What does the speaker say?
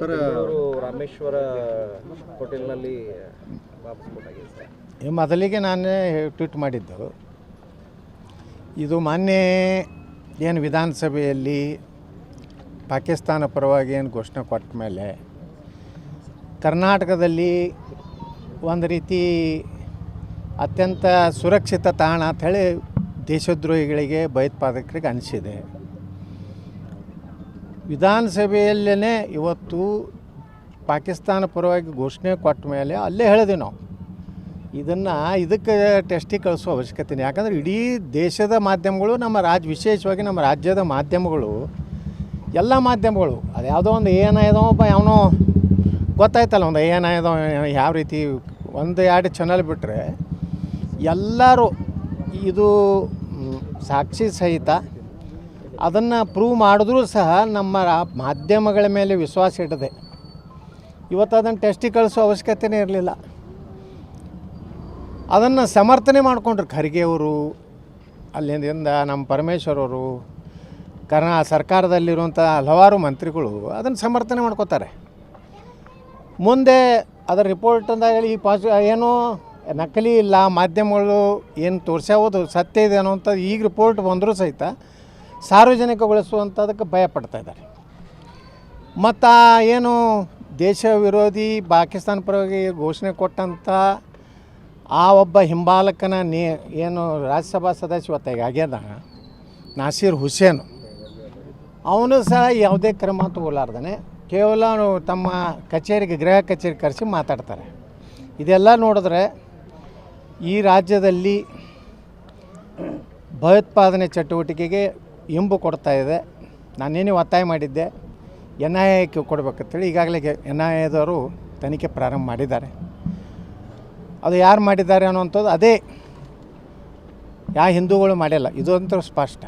Sir Rameshwara ಹೋಟೆಲ್ನಲ್ಲಿ ವಾಪಸ್ ಮೊದಲಿಗೆ ನಾನೇ ಟ್ವೀಟ್ ಮಾಡಿದ್ದು. ಇದು ಮೊನ್ನೆ ಏನು ವಿಧಾನಸಭೆಯಲ್ಲಿ ಪಾಕಿಸ್ತಾನ ಪರವಾಗಿ ಏನು ಘೋಷಣೆ ಕೊಟ್ಟ ಮೇಲೆ ಕರ್ನಾಟಕದಲ್ಲಿ ಒಂದು ರೀತಿ ಅತ್ಯಂತ ಸುರಕ್ಷಿತ ತಾಣ ಅಂಥೇಳಿ ದೇಶದ್ರೋಹಿಗಳಿಗೆ ಭಯೋತ್ಪಾದಕರಿಗೆ ಅನಿಸಿದೆ. ವಿಧಾನಸಭೆಯಲ್ಲೇ ಇವತ್ತು ಪಾಕಿಸ್ತಾನ ಪರವಾಗಿ ಘೋಷಣೆ ಕೊಟ್ಟ ಮೇಲೆ ಅಲ್ಲೇ ಹೇಳಿದೆವು ನಾವು. ಇದನ್ನು ಇದಕ್ಕೆ ಟೆಸ್ಟಿಗೆ ಕಳಿಸೋ ಅವಶ್ಯಕತೆ ಯಾಕಂದರೆ ಇಡೀ ದೇಶದ ಮಾಧ್ಯಮಗಳು, ನಮ್ಮ ರಾಜ್ಯ ವಿಶೇಷವಾಗಿ ನಮ್ಮ ರಾಜ್ಯದ ಮಾಧ್ಯಮಗಳು, ಎಲ್ಲ ಮಾಧ್ಯಮಗಳು, ಅದು ಯಾವುದೋ ಒಂದು ಏನಾಯ್ದೋ ಒಬ್ಬ ಯಾವನೋ ಗೊತ್ತಾಯ್ತಲ್ಲ ಒಂದು ಏನಾಯ್ದೋ ಯಾವ ರೀತಿ ಒಂದು ಎರಡು ಚಾನಲ್ ಬಿಟ್ಟರೆ ಎಲ್ಲರೂ ಇದು ಸಾಕ್ಷಿ ಸಹಿತ ಅದನ್ನು ಪ್ರೂವ್ ಮಾಡಿದ್ರೂ ಸಹ ನಮ್ಮ ಮಾಧ್ಯಮಗಳ ಮೇಲೆ ವಿಶ್ವಾಸ ಇಡದೆ ಇವತ್ತು ಅದನ್ನು ಟೆಸ್ಟಿಗೆ ಕಳಿಸೋ ಅವಶ್ಯಕತೆನೇ ಇರಲಿಲ್ಲ. ಅದನ್ನು ಸಮರ್ಥನೆ ಮಾಡಿಕೊಂಡ್ರು ಖರ್ಗೆ ಅವರು, ಅಲ್ಲಿಂದ ನಮ್ಮ ಪರಮೇಶ್ವರ್ ಅವರು, ಕರ್ನಾ ಸರ್ಕಾರದಲ್ಲಿರುವಂಥ ಹಲವಾರು ಮಂತ್ರಿಗಳು ಅದನ್ನು ಸಮರ್ಥನೆ ಮಾಡ್ಕೋತಾರೆ. ಮುಂದೆ ಅದರ ರಿಪೋರ್ಟ್ ಅಂದಾಗ ಹೇಳಿ, ಈ ಪಾಸ್ ಏನು ನಕಲಿ ಇಲ್ಲ, ಮಾಧ್ಯಮಗಳು ಏನು ತೋರಿಸ್ಯಾವುದು, ಸತ್ಯ ಇದೆ ಅನ್ನೋಂಥ ಈಗ ರಿಪೋರ್ಟ್ ಬಂದರೂ ಸಹಿತ ಸಾರ್ವಜನಿಕಗೊಳಿಸುವಂಥದಕ್ಕೆ ಭಯ ಪಡ್ತಾ ಇದ್ದಾರೆ. ಮತ್ತು ಏನು ದೇಶ ವಿರೋಧಿ ಪಾಕಿಸ್ತಾನ ಪರವಾಗಿ ಘೋಷಣೆ ಕೊಟ್ಟಂಥ ಆ ಒಬ್ಬ ಹಿಂಬಾಲಕನ ನೇ ಏನು ರಾಜ್ಯಸಭಾ ಸದಸ್ಯ ಆಗ್ಯದ, ನಾಸೀರ್ ಹುಸೇನ್. ಅವನು ಸಹ ಯಾವುದೇ ಕ್ರಮ ತಗೋಲಾರ್ದೇ ಕೇವಲ ತಮ್ಮ ಕಚೇರಿಗೆ, ಗೃಹ ಕಚೇರಿ ಕರೆಸಿ ಮಾತಾಡ್ತಾರೆ. ಇದೆಲ್ಲ ನೋಡಿದ್ರೆ ಈ ರಾಜ್ಯದಲ್ಲಿ ಭಯೋತ್ಪಾದನೆ ಚಟುವಟಿಕೆಗೆ ಇಂಬು ಕೊಡ್ತಾ ಇದೆ. ನಾನೇನೇ ಒತ್ತಾಯ ಮಾಡಿದ್ದೆ? ಎನ್ ಐ ಎಕ್ಕೆ ಕೊಡ್ಬೇಕಂತೇಳಿ ಈಗಾಗಲೇ ಎನ್ ಐ ಎದವರು ತನಿಖೆ ಪ್ರಾರಂಭ ಮಾಡಿದ್ದಾರೆ. ಅದು ಯಾರು ಮಾಡಿದ್ದಾರೆ ಅನ್ನುವಂಥದ್ದು ಅದೇ ಯಾವ ಹಿಂದೂಗಳು ಮಾಡಿಲ್ಲ. ಇದು ಅಂತೂ ಸ್ಪಷ್ಟ.